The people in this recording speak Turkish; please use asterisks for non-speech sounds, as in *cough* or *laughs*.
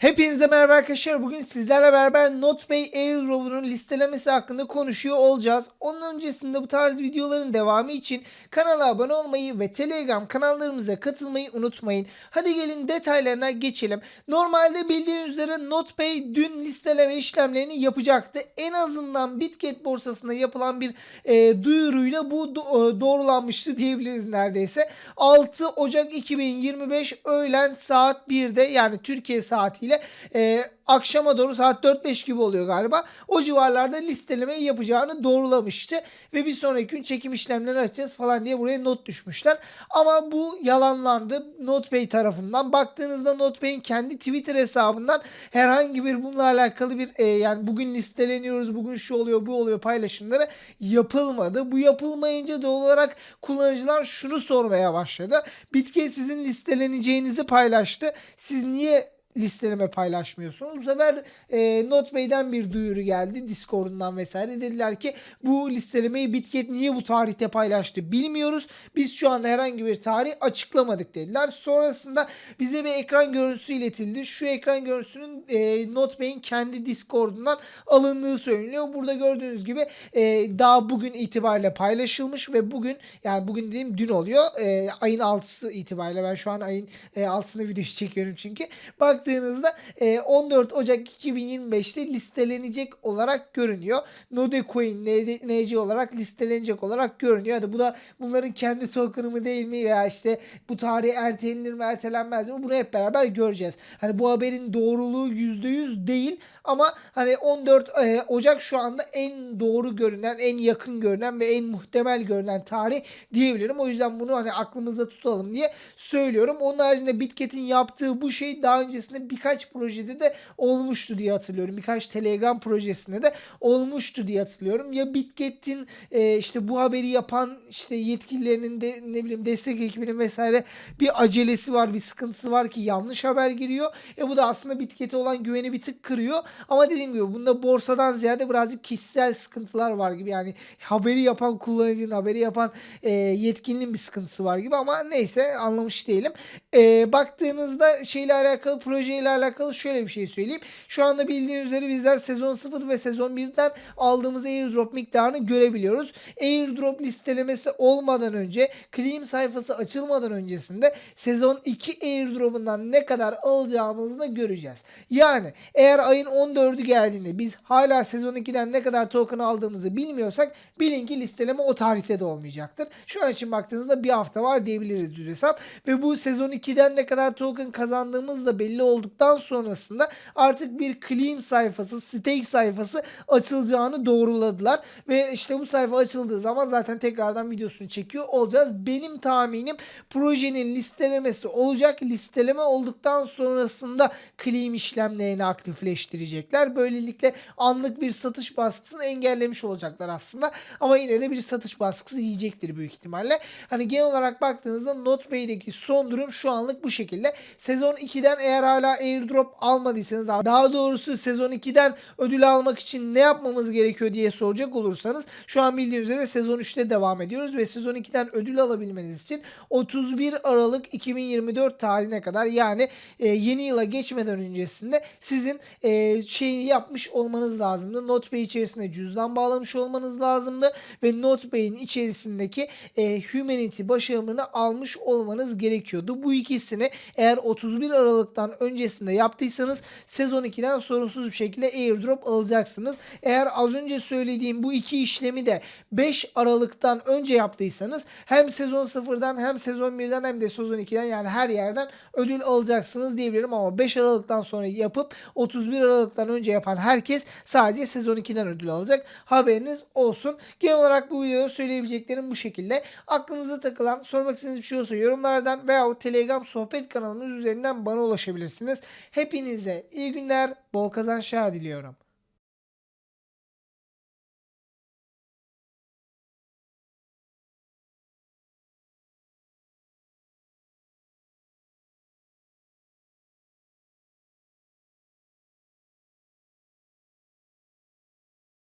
Hepinize merhaba arkadaşlar. Bugün sizlerle beraber NotPay Airdrop'un listelemesi hakkında konuşuyor olacağız. Onun öncesinde bu tarz videoların devamı için kanala abone olmayı ve Telegram kanallarımıza katılmayı unutmayın. Hadi gelin detaylarına geçelim. Normalde bildiğiniz üzere NotPay dün listeleme işlemlerini yapacaktı. En azından Bitget borsasında yapılan bir e, duyuruyla bu do- e, doğrulanmıştı diyebiliriz neredeyse. 6 Ocak 2025 öğlen saat 1'de yani Türkiye saatiyle e, akşama doğru saat 4-5 gibi oluyor galiba. O civarlarda listelemeyi yapacağını doğrulamıştı. Ve bir sonraki gün çekim işlemlerini açacağız falan diye buraya not düşmüşler. Ama bu yalanlandı NotPay tarafından. Baktığınızda NotPay'in kendi Twitter hesabından herhangi bir bununla alakalı bir e, yani bugün listeleniyoruz, bugün şu oluyor, bu oluyor paylaşımları yapılmadı. Bu yapılmayınca doğal olarak kullanıcılar şunu sormaya başladı. Bitget sizin listeleneceğinizi paylaştı. Siz niye listeleme paylaşmıyorsunuz. Bu sefer e, NotPay'den bir duyuru geldi Discord'undan vesaire. Dediler ki bu listelemeyi Bitget niye bu tarihte paylaştı bilmiyoruz. Biz şu anda herhangi bir tarih açıklamadık dediler. Sonrasında bize bir ekran görüntüsü iletildi. Şu ekran görüntüsünün e, NotPay'in kendi Discord'undan alındığı söyleniyor. Burada gördüğünüz gibi e, daha bugün itibariyle paylaşılmış ve bugün yani bugün dediğim dün oluyor. E, ayın 6'sı itibariyle ben şu an ayın e, 6'sında video *laughs* çekiyorum çünkü. Baktığınızda e, 14 Ocak 2025'te listelenecek olarak görünüyor. Nodecoin NC olarak listelenecek olarak görünüyor. Hadi bu da bunların kendi token'ı mı değil mi veya işte bu tarih ertelenir mi ertelenmez mi bunu hep beraber göreceğiz. Hani bu haberin doğruluğu %100 değil ama hani 14 e, Ocak şu anda en doğru görünen, en yakın görünen ve en muhtemel görünen tarih diyebilirim. O yüzden bunu hani aklımızda tutalım diye söylüyorum. Onun haricinde Bitket'in yaptığı bu şey daha öncesinde birkaç projede de olmuştu diye hatırlıyorum. Birkaç Telegram projesinde de olmuştu diye hatırlıyorum. Ya Bitket'in e, işte bu haberi yapan işte yetkililerinin de ne bileyim destek ekibinin vesaire bir acelesi var, bir sıkıntısı var ki yanlış haber giriyor. E bu da aslında Bitket'e olan güveni bir tık kırıyor. Ama dediğim gibi bunda borsadan ziyade birazcık kişisel sıkıntılar var gibi. Yani haberi yapan kullanıcının, haberi yapan e, yetkilinin bir sıkıntısı var gibi ama neyse anlamış değilim. E, baktığınızda şeyle alakalı, projeyle alakalı şöyle bir şey söyleyeyim. Şu anda bildiğiniz üzere bizler sezon 0 ve sezon 1'den aldığımız airdrop miktarını görebiliyoruz. Airdrop listelemesi olmadan önce, claim sayfası açılmadan öncesinde sezon 2 airdrop'undan ne kadar alacağımızı da göreceğiz. Yani eğer ayın 14'ü geldiğinde biz hala sezon 2'den ne kadar token aldığımızı bilmiyorsak bilin ki listeleme o tarihte de olmayacaktır. Şu an için baktığınızda bir hafta var diyebiliriz düz hesap. Ve bu sezon 2'den ne kadar token kazandığımız da belli olduktan sonrasında artık bir claim sayfası, stake sayfası açılacağını doğruladılar. Ve işte bu sayfa açıldığı zaman zaten tekrardan videosunu çekiyor olacağız. Benim tahminim projenin listelemesi olacak. Listeleme olduktan sonrasında claim işlemlerini aktifleştirecekler. Böylelikle anlık bir satış baskısını engellemiş olacaklar aslında. Ama yine de bir satış baskısı yiyecektir büyük ihtimalle. Hani genel olarak baktığınızda NotPay'deki son durum şu anlık bu şekilde. Sezon 2'den eğer hala airdrop almadıysanız daha doğrusu sezon 2'den ödül almak için ne yapmamız gerekiyor diye soracak olursanız şu an bildiğiniz üzere sezon 3'te devam ediyoruz ve sezon 2'den ödül alabilmeniz için 31 Aralık 2024 tarihine kadar yani e, yeni yıla geçmeden öncesinde sizin e, şeyini yapmış olmanız lazımdı. NotPay içerisinde cüzdan bağlamış olmanız lazımdı ve NotPay'in içerisindeki e, Humanity başarımını almış olmanız gerekiyordu. Bu ikisini eğer 31 Aralık'tan öncesinde yaptıysanız sezon 2'den sorunsuz bir şekilde airdrop alacaksınız. Eğer az önce söylediğim bu iki işlemi de 5 Aralık'tan önce yaptıysanız hem sezon 0'dan hem sezon 1'den hem de sezon 2'den yani her yerden ödül alacaksınız diyebilirim ama 5 Aralık'tan sonra yapıp 31 Aralık'tan önce yapan herkes sadece sezon 2'den ödül alacak. Haberiniz olsun. Genel olarak bu videoda söyleyebileceklerim bu şekilde. Aklınıza takılan, sormak istediğiniz bir şey olsa yorumlardan veya Telegram sohbet kanalımız üzerinden bana ulaşabilirsiniz. Hepinize iyi günler, bol kazançlar diliyorum.